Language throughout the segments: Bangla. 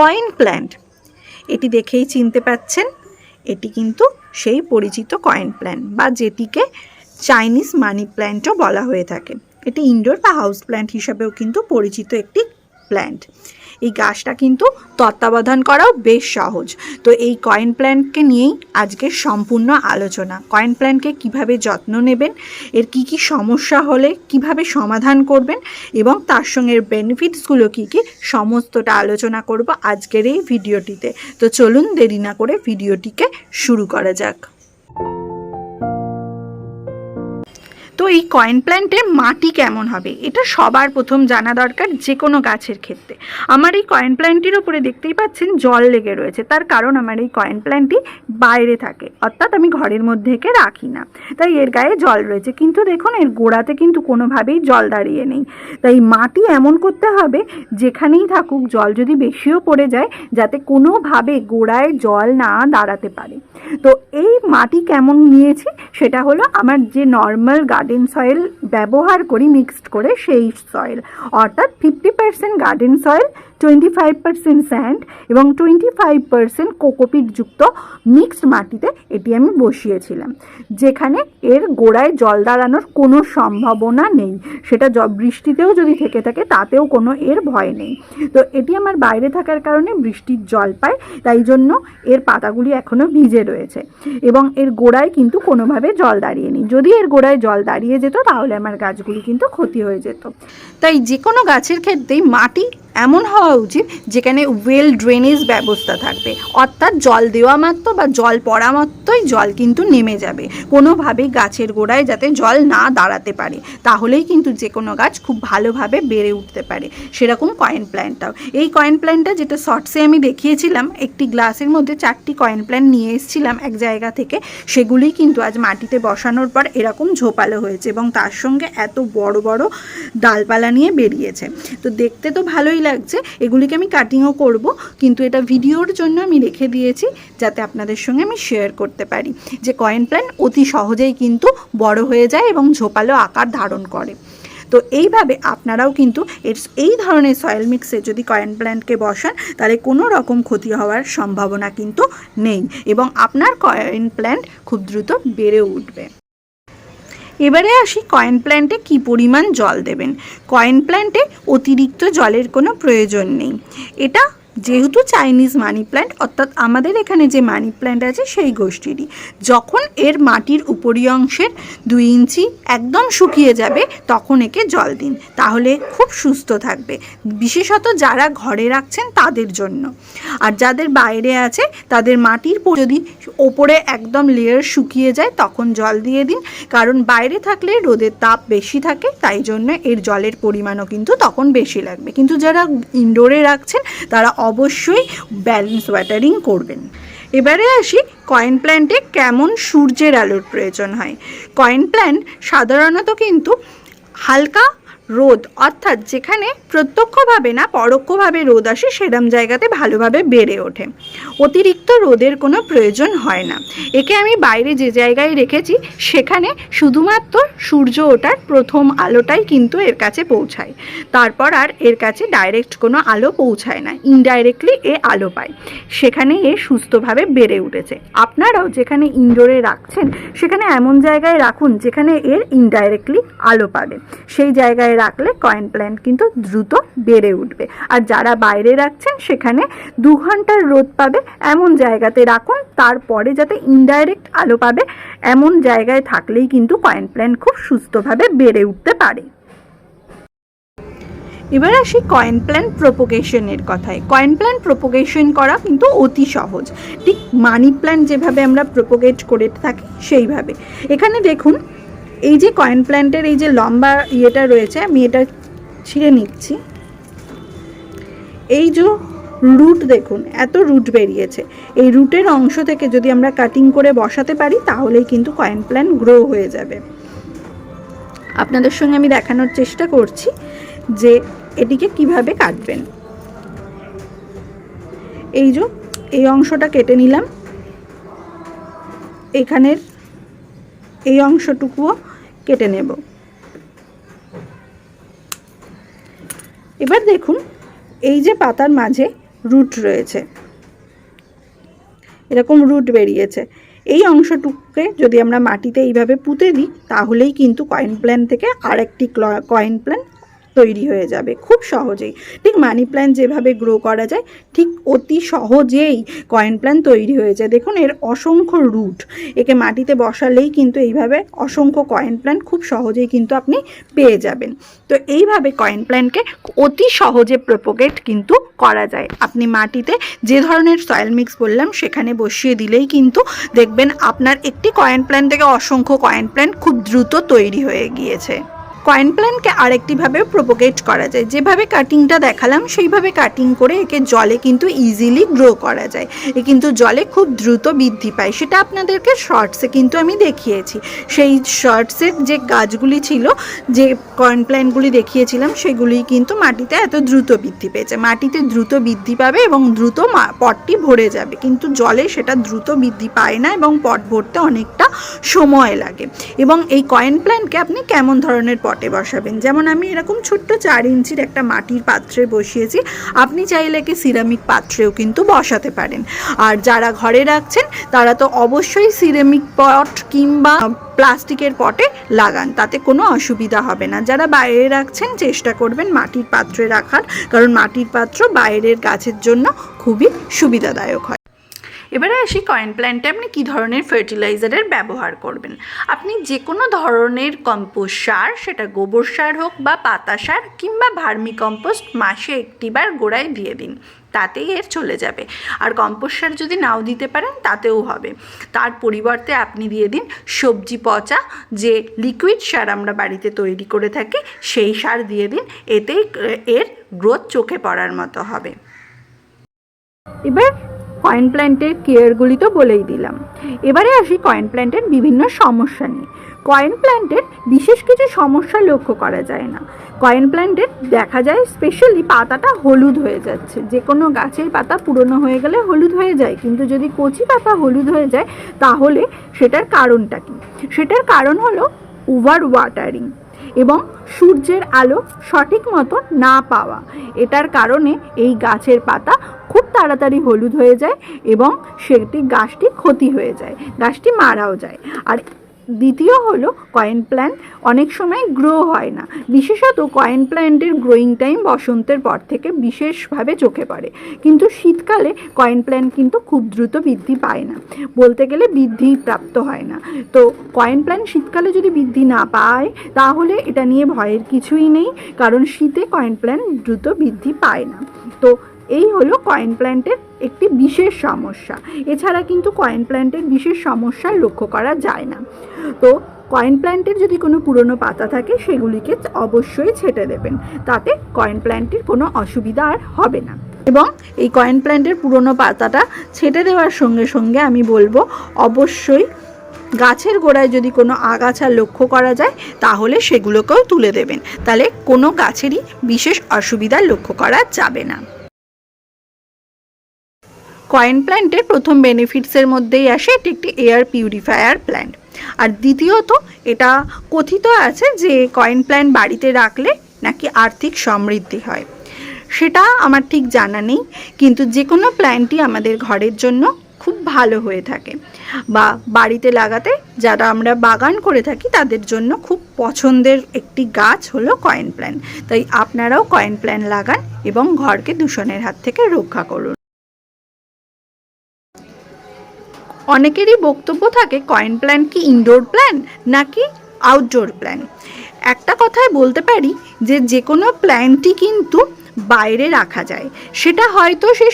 Coin plant. এটি দেখেই চিনতে পাচ্ছেন, এটি কিন্তু সেই পরিচিত কয়েন প্ল্যান্ট বা যেটিকে চাইনিজ মানি প্ল্যান্টও বলা হয়ে থাকে। এটি ইনডোর বা হাউস প্ল্যান্ট হিসাবেও কিন্তু পরিচিত একটি প্ল্যান্ট। এই গাছটা কিন্তু তত্ত্বাবধান করাও বেশ সহজ। তো এই কয়েন প্ল্যান্টকে নিয়েই আজকে সম্পূর্ণ আলোচনা। কয়েন প্ল্যান্টকে কীভাবে যত্ন নেবেন, এর কি কি সমস্যা হলে কীভাবে সমাধান করবেন এবং তার সঙ্গে বেনিফিটসগুলো কী কী, সমস্তটা আলোচনা করব আজকের এই ভিডিওটিতে তো চলুন দেরি না করে ভিডিওটিকে শুরু করা যাক। তো এই কয়েন প্ল্যান্টের মাটি কেমন হবে? এটা সবার প্রথম জানা দরকার যে কোনো গাছের ক্ষেত্রে। আমার এই কয়েন প্ল্যান্টটির ওপরে দেখতেই পাচ্ছেন জল লেগে রয়েছে। তার কারণ আমার এই কয়েন প্ল্যান্টটি বাইরে থাকে। অর্থাৎ আমি ঘরের মধ্যে একে রাখি না। তাই এর গায়ে জল রয়েছে। কিন্তু দেখুন, এর গোড়াতে কিন্তু কোনোভাবেই জল দাঁড়িয়ে নেই। তাই মাটি এমন করতে হবে, যেখানেই থাকুক জল যদি বেশিও পড়ে যায়, যাতে কোনোভাবে গোড়ায় জল না দাঁড়াতে পারে। তো এই মাটি কেমন নিয়েছি? সেটা হলো আমার যে নর্মাল গার্ডেন সয়েল ব্যবহার করি মিক্সড করে সেই সয়েল অর্থাৎ fifty percent garden soil twenty five percent sand এবং টোয়েন্টি ফাইভ পার্সেন্ট কোকোপিটযুক্ত মিক্সড মাটিতে এটি আমি বসিয়েছিলাম। যেখানে এর গোড়ায় জল দাঁড়ানোর কোনো সম্ভাবনা নেই। সেটা বৃষ্টিতেও যদি থেকে থাকে, তাতেও কোনো এর ভয় নেই। তো এটি আমার বাইরে থাকার কারণে বৃষ্টির জল পায়, তাই জন্য এর পাতাগুলি এখনও ভিজে রয়েছে। এবং এর গোড়ায় কিন্তু কোনোভাবে জল দাঁড়িয়ে নেই। যদি এর গোড়ায় জল দাঁড়িয়ে যেত, তাহলে আমার গাছগুলি কিন্তু ক্ষতি হয়ে যেত। তাই যে কোনো গাছের ক্ষেত্রেই মাটি এমন হওয়া উচিত যেখানে ওয়েল ড্রেনেজ ব্যবস্থা থাকবে। অর্থাৎ জল দেওয়া মাত্র বা জল পড়া মাত্রই জল কিন্তু নেমে যাবে। কোনোভাবেই গাছের গোড়ায় যাতে জল না দাঁড়াতে পারে। তাহলেই কিন্তু যে কোনো গাছ খুব ভালোভাবে বেড়ে উঠতে পারে। সেরকম কয়েন প্ল্যান্টটাও এই কয়েন প্ল্যান্টটা যেটা শর্টসে আমি দেখিয়েছিলাম, একটি গ্লাসের মধ্যে চারটি কয়েন প্ল্যান্ট নিয়ে এসেছিলাম এক জায়গা থেকে। সেগুলি কিন্তু আজ মাটিতে বসানোর পর এরকম ঝোপালো হয়েছে এবং তার সঙ্গে এত বড় বড় ডালপালা নিয়ে বেরিয়েছে। তো দেখতে তো ভালোই লাগছে, এগুলিকে আমি কাটিংও করব, কিন্তু এটা ভিডিওর জন্য আমি রেখে দিয়েছি যাতে আপনাদের সঙ্গে আমি শেয়ার করতে পারি। যে কয়েন প্ল্যান্ট অতি সহজেই কিন্তু বড় হয়ে যায় এবং ঝোপালো আকার ধারণ করে। তো এইভাবে আপনারাও কিন্তু এর এই ধরনের সয়েল মিক্সে যদি কয়েন প্ল্যান্টকে বসান, তাহলে কোনো রকম ক্ষতি হওয়ার সম্ভাবনা কিন্তু নেই এবং আপনার কয়েন প্ল্যান্ট খুব দ্রুত বেড়ে উঠবে। এবারে আসি কয়েন প্ল্যান্টে কি পরিমাণ জল দেবেন? কয়েন প্ল্যান্টে অতিরিক্ত জলের কোনো প্রয়োজন নেই। এটা যেহেতু চাইনিজ মানি প্ল্যান্ট অর্থাৎ আমাদের এখানে যে মানি প্ল্যান্ট আছে, সেই গোষ্ঠীরই। যখন এর মাটির উপরি অংশের দুই ইঞ্চি একদম শুকিয়ে যাবে, তখন একে জল দিন। তাহলে খুব সুস্থ থাকবে। বিশেষত যারা ঘরে রাখছেন, তাদের জন্য। আর যাদের বাইরে আছে, তাদের মাটির যদি ওপরে একদম লেয়ার শুকিয়ে যায়, তখন জল দিয়ে দিন। কারণ বাইরে থাকলে রোদের তাপ বেশি থাকে, তাই জন্য এর জলের পরিমাণও কিন্তু তখন বেশি লাগবে। কিন্তু যারা ইনডোরে রাখছেন, তারা অবশ্যই ব্যালেন্স ওয়াটারিং করবেন। এবারে আসি কয়েন প্ল্যান্টে কেমন সূর্যের আলোর প্রয়োজন হয়। কয়েন প্ল্যান্ট সাধারণত কিন্তু হালকা রোদ। অর্থাৎ যেখানে প্রত্যক্ষভাবে না, পরোক্ষভাবে রোদ আসে, সেরম জায়গাতে ভালোভাবে বেড়ে ওঠে। অতিরিক্ত রোদের কোনো প্রয়োজন হয় না। একে আমি বাইরে যে জায়গায় রেখেছি, সেখানে শুধুমাত্র সূর্য ওঠার প্রথম আলোটাই কিন্তু এর কাছে পৌঁছায়। তারপর আর এর কাছে ডাইরেক্ট কোনো আলো পৌঁছায় না ইনডাইরেক্টলি এ আলো পায়। সেখানে এ সুস্থভাবে বেড়ে উঠেছে। আপনারাও যেখানে ইনডোরে রাখছেন, সেখানে এমন জায়গায় রাখুন যেখানে এর ইনডাইরেক্টলি আলো পাবে। সেই জায়গায় রাখলে কয়েন প্ল্যান্ট কিন্তু দ্রুত বেড়ে উঠবে। আর যারা বাইরে রাখছেন, সেখানে দু ঘণ্টার রোদ পাবে এমন জায়গাতে রাখুন, তারপরে যাতে ইনডাইরেক্ট আলো পাবে এমন জায়গায় থাকলেই কিন্তু কয়েন প্ল্যান্ট খুব সুস্থভাবে বেড়ে উঠতে পারে। এবার আসি কয়েন প্ল্যান প্রোপোগেশনের কথায়। কয়েন প্ল্যান প্রোপোগেশন করা কিন্তু অতি সহজ। ঠিক মানি প্ল্যান্ট যেভাবে আমরা প্রোপোগেট করে থাকি, সেইভাবে। এখানে দেখুন এই যে কয়েন প্ল্যান্টের এই যে লম্বা ইয়েটা রয়েছে, আমি এটা ছিঁড়ে নিচ্ছি। এই যে রুট দেখুন, এত রুট বেরিয়েছে। এই রুটের অংশ থেকে যদি আমরা কাটিং করে বসাতে পারি, তাহলেই কিন্তু কয়েন প্ল্যান গ্রো হয়ে যাবে। আপনাদের সঙ্গে আমি দেখানোর চেষ্টা করছি যে এটিকে কীভাবে কাটবেন। এই যে, এই অংশটা কেটে নিলাম। এখানের এই অংশটুকুও কেটে নেব। এবার দেখুন, এই যে পাতার মাঝে রুট রয়েছে, এরকম রুট বেরিয়েছে। এই অংশটুকুকে যদি আমরা মাটিতে এইভাবে পুঁতে দিই, তাহলেই কিন্তু কয়েন প্ল্যান থেকে আরেকটি কয়েন প্ল্যান তৈরি হয়ে যাবে খুব সহজেই। ঠিক মানি প্ল্যান যেভাবে গ্রো করা যায়, ঠিক অতি সহজেই কয়েন প্ল্যান তৈরি হয়ে যায়। দেখুন, এর অসংখ্য রুট একে মাটিতে বসালেই কিন্তু এইভাবে অসংখ্য কয়েন প্ল্যান খুব সহজেই কিন্তু আপনি পেয়ে যাবেন। তো এইভাবে কয়েন প্ল্যানকে অতি সহজে প্রোপোগেট কিন্তু করা যায়। আপনি মাটিতে যে ধরনের সয়েল মিক্স বললাম, সেখানে বসিয়ে দিলেই কিন্তু দেখবেন আপনার একটি কয়েন প্ল্যান থেকে অসংখ্য কয়েন প্ল্যান খুব দ্রুত তৈরি হয়ে গিয়েছে। কয়েন প্ল্যানকে আরেকটিভাবে প্রোপোগেট করা যায়। যেভাবে কাটিংটা দেখালাম, সেইভাবে কাটিং করে একে জলে কিন্তু ইজিলি গ্রো করা যায়। এ কিন্তু জলে খুব দ্রুত বৃদ্ধি পায়। সেটা আপনাদেরকে শর্টসে কিন্তু আমি দেখিয়েছি। সেই শর্টসের যে গাছগুলি ছিল, যে কয়েন প্ল্যানগুলি দেখিয়েছিলাম, সেগুলি কিন্তু মাটিতে এত দ্রুত বৃদ্ধি পেয়েছে। মাটিতে দ্রুত বৃদ্ধি পাবে এবং দ্রুত পটটি ভরে যাবে। কিন্তু জলে সেটা দ্রুত বৃদ্ধি পায় না এবং পট ভরতে অনেকটা সময় লাগে। এবং এই কয়েন প্ল্যান্টকে আপনি কেমন ধরনের পটে বসাবেন? যেমন আমি এরকম ছোট্ট চার ইঞ্চির একটা মাটির পাত্রে বসিয়েছি, আপনি চাইলে কি সিরামিক পাত্রেও কিন্তু বসাতে পারেন। আর যারা ঘরে রাখছেন, তারা তো অবশ্যই সিরামিক পট কিংবা প্লাস্টিকের পটে লাগান, তাতে কোনো অসুবিধা হবে না। যারা বাইরে রাখছেন, চেষ্টা করবেন মাটির পাত্রে রাখার, কারণ মাটির পাত্র বাইরের গাছের জন্য খুবই সুবিধাদায়ক হয়। এবারে আসি কয়েন প্ল্যান্টে আপনি কী ধরনের ফার্টিলাইজারের ব্যবহার করবেন? আপনি যে কোনো ধরনের কম্পোস্ট সার, সেটা গোবর সার হোক বা পাতা সার, কিংবা ভার্মি কম্পোস্ট মাসে একটিবার গোড়ায় দিয়ে দিন, তাতেই এর চলে যাবে। আর কম্পোস্ট সার যদি নাও দিতে পারেন, তাতেও হবে। তার পরিবর্তে আপনি দিয়ে দিন সবজি পচা, যে লিকুইড সার আমরা বাড়িতে তৈরি করে থাকি, সেই সার দিয়ে দিন, এতেই এর গ্রোথ চোখে পড়ার মতো হবে। এবার কয়েন প্ল্যান্টের কেয়ারগুলি তো বলেই দিলাম। এবারে আসি কয়েন প্ল্যান্টের বিভিন্ন সমস্যা নিয়ে। কয়েন প্ল্যান্টের বিশেষ কিছু সমস্যা লক্ষ্য করা যায় না। কয়েন প্ল্যান্টের দেখা যায় স্পেশালি পাতাটা হলুদ হয়ে যাচ্ছে। যে কোনো গাছের পাতা পুরনো হয়ে গেলে হলুদ হয়ে যায়। কিন্তু যদি কচি পাতা হলুদ হয়ে যায়, তাহলে সেটার কারণটা কি? সেটার কারণ হলো ওভার ওয়াটারিং এবং সূর্যের আলো সঠিক মতো না পাওয়া। এটার কারণে এই গাছের পাতা তাড়াতাড়ি হলুদ হয়ে যায় এবং সেটি গাছটি ক্ষতি হয়ে যায়, গাছটি মারাও যায়। আর দ্বিতীয় হলো কয়েন প্ল্যান্ট, অনেক সময় গ্রো হয় না। বিশেষত কয়েন প্ল্যান্টের গ্রোয়িং টাইম বসন্তের পর থেকে বিশেষভাবে চোখে পড়ে। কিন্তু শীতকালে কয়েন প্ল্যান্ট কিন্তু খুব দ্রুত বৃদ্ধি পায় না। বলতে গেলে বৃদ্ধি প্রাপ্ত হয় না। তো কয়েন প্ল্যান্ট শীতকালে যদি বৃদ্ধি না পায়, তাহলে এটা নিয়ে ভয়ের কিছুই নেই, কারণ শীতে কয়েন প্ল্যান্ট দ্রুত বৃদ্ধি পায় না। তো এই হলো কয়েন প্ল্যান্টের একটি বিশেষ সমস্যা। এছাড়া কিন্তু কয়েন প্ল্যান্টের বিশেষ সমস্যা লক্ষ্য করা যায় না। তো কয়েন প্ল্যান্টের যদি কোনো পুরনো পাতা থাকে, সেগুলিকে অবশ্যই ছেটে দেবেন। তাতে কয়েন প্ল্যান্টের কোনো অসুবিধা আর হবে না। এবং এই কয়েন প্ল্যান্টের পুরনো পাতাটা ছেটে দেওয়ার সঙ্গে সঙ্গে আমি বলব, অবশ্যই গাছের গোড়ায় যদি কোনো আগাছা লক্ষ্য করা যায়, তাহলে সেগুলোকেও তুলে দেবেন। তাহলে কোনো গাছেরই বিশেষ অসুবিধা লক্ষ্য করা যাবে না। কয়েন প্ল্যান্টের প্রথম বেনিফিটসের মধ্যেই আসে এটি একটি এয়ার পিউরিফায়ার প্ল্যান্ট আর দ্বিতীয়ত, এটা কথিত আছে যে কয়েন প্ল্যান্ট বাড়িতে রাখলে নাকি আর্থিক সমৃদ্ধি হয়। সেটা আমার ঠিক জানা নেই, কিন্তু যে কোনো প্ল্যান্টই আমাদের ঘরের জন্য খুব ভালো হয়ে থাকে বা বাড়িতে লাগাতে যারা আমরা বাগান করে থাকি তাদের জন্য খুব পছন্দের একটি গাছ হলো কয়েন প্ল্যান তাই আপনারাও কয়েন প্ল্যান লাগান এবং ঘরকে দূষণের হাত থেকে রক্ষা করুন। অনেকেরই বক্তব্য থাকে কয়েন প্ল্যান কি ইনডোর প্ল্যান নাকি আউটডোর প্ল্যান একটা কথায় বলতে পারি যে যে কোনো প্ল্যানটি কিন্তু বাইরে রাখা যায়। সেটা হয়তো সে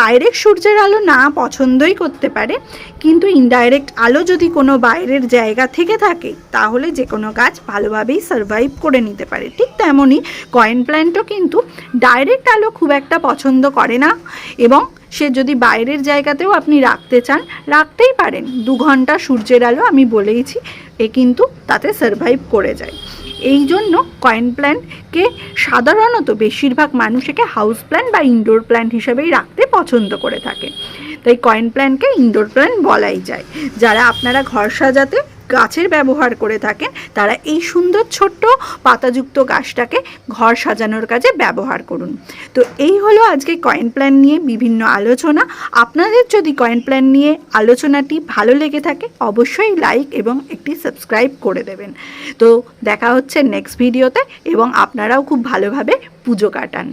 ডাইরেক্ট সূর্যের আলো না পছন্দই করতে পারে, কিন্তু ইনডাইরেক্ট আলো যদি কোনো বাইরের জায়গা থেকে থাকে, তাহলে যে কোনো গাছ ভালোভাবেই সারভাইভ করে নিতে পারে। ঠিক তেমনই কয়েন প্ল্যান্টও কিন্তু ডাইরেক্ট আলো খুব একটা পছন্দ করে না এবং সে যদি বাইরের জায়গাতেও আপনি রাখতে চান, রাখতেই পারেন। দু ঘণ্টা সূর্যের আলো আমি বলেইছি, এ কিন্তু তাতে সারভাইভ করে যায়। এই জন্য কয়েন প্ল্যান্টকে সাধারণত বেশিরভাগ মানুষ একে হাউস প্ল্যান্ট বা ইনডোর প্ল্যান্ট হিসেবেই রাখতে পছন্দ করে থাকে। তাই কয়েন প্ল্যান্টকে ইনডোর প্ল্যান্ট বলাই যায়। যারা আপনারা ঘর সাজাতে গাছের ব্যবহার করে থাকেন, তারা এই সুন্দর ছোট্ট পাতাযুক্ত গাছটাকে ঘর সাজানোর কাজে ব্যবহার করুন। তো এই হলো আজকে কয়েন প্ল্যান নিয়ে বিভিন্ন আলোচনা। আপনাদের যদি কয়েন প্ল্যান নিয়ে আলোচনাটি ভালো লেগে থাকে, অবশ্যই লাইক এবং একটি সাবস্ক্রাইব করে দেবেন। তো দেখা হচ্ছে নেক্সট ভিডিওতে এবং আপনারাও খুব ভালোভাবে পুজো কাটান।